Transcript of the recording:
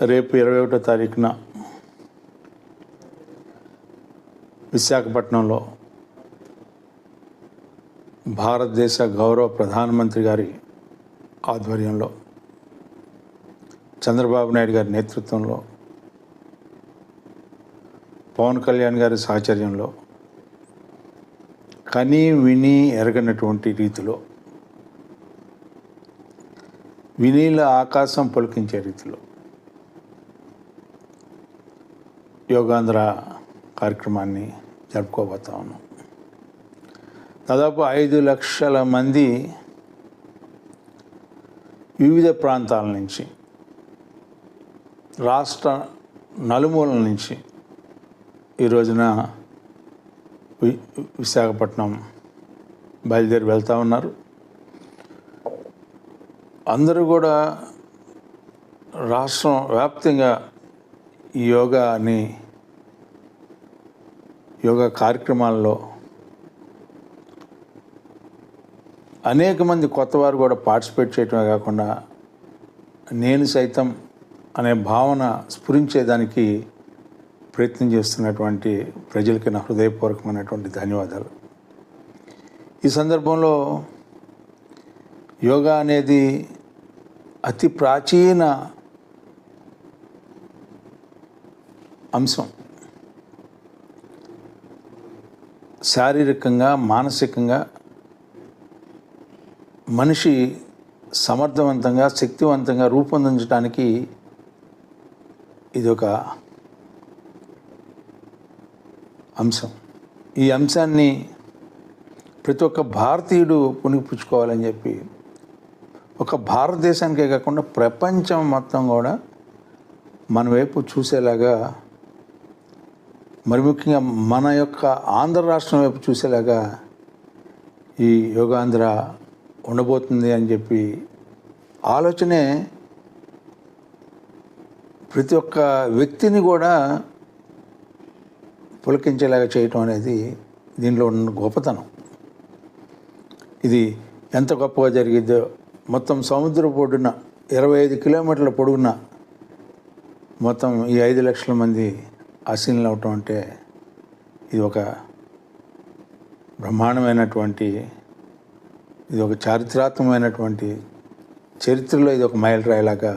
రేపు ఇరవై ఒకటో తారీఖున విశాఖపట్నంలో భారతదేశ గౌరవ ప్రధానమంత్రి గారి ఆధ్వర్యంలో చంద్రబాబు నాయుడు గారి నేతృత్వంలో పవన్ కళ్యాణ్ గారి సాహచర్యంలో కని విని ఎరగనటువంటి రీతిలో వినీల ఆకాశం పలికించే రీతిలో యోగాంధ్ర కార్యక్రమాన్ని జరుపుకోబోతా ఉన్నాం. దాదాపు ఐదు లక్షల మంది వివిధ ప్రాంతాల నుంచి రాష్ట్ర నలుమూలల నుంచి ఈ రోజున వి విశాఖపట్నం బయలుదేరి వెళ్తూ ఉన్నారు. అందరూ కూడా రాష్ట్రం వ్యాప్తంగా ఈ యోగాని యోగా కార్యక్రమాల్లో అనేక మంది కొత్తవారు కూడా పార్టిసిపేట్ చేయటమే కాకుండా నేను సైతం అనే భావన స్ఫురించేదానికి ప్రయత్నం చేస్తున్నటువంటి ప్రజలకి నా హృదయపూర్వకమైనటువంటి ధన్యవాదాలు. ఈ సందర్భంలో యోగా అనేది అతి ప్రాచీన అంశం. శారీరకంగా మానసికంగా మనిషి సమర్థవంతంగా శక్తివంతంగా రూపొందించడానికి ఇది ఒక అంశం. ఈ అంశాన్ని ప్రతి ఒక్క భారతీయుడు పుణికిపుచ్చుకోవాలని చెప్పి ఒక భారతదేశానికే కాకుండా ప్రపంచం మొత్తం కూడా మన వైపు చూసేలాగా మరి ముఖ్యంగా మన యొక్క ఆంధ్ర రాష్ట్రం వైపు చూసేలాగా ఈ యోగాంధ్ర ఉండబోతుంది అని చెప్పి ఆలోచనే ప్రతి ఒక్క వ్యక్తిని కూడా పులకించేలాగా చేయటం అనేది దీనిలో ఉన్న గొప్పతనం. ఇది ఎంత గొప్పగా జరిగిద్దో మొత్తం సముద్ర పొడున ఇరవై ఐదు కిలోమీటర్ల పొడుగున మొత్తం ఈ ఐదు లక్షల మంది ఆశీనులు అవటం అంటే ఇది ఒక బ్రహ్మాండమైనటువంటి ఇది ఒక చారిత్రాత్మకమైనటువంటి చరిత్రలో ఇది ఒక మైలురాయిలాగా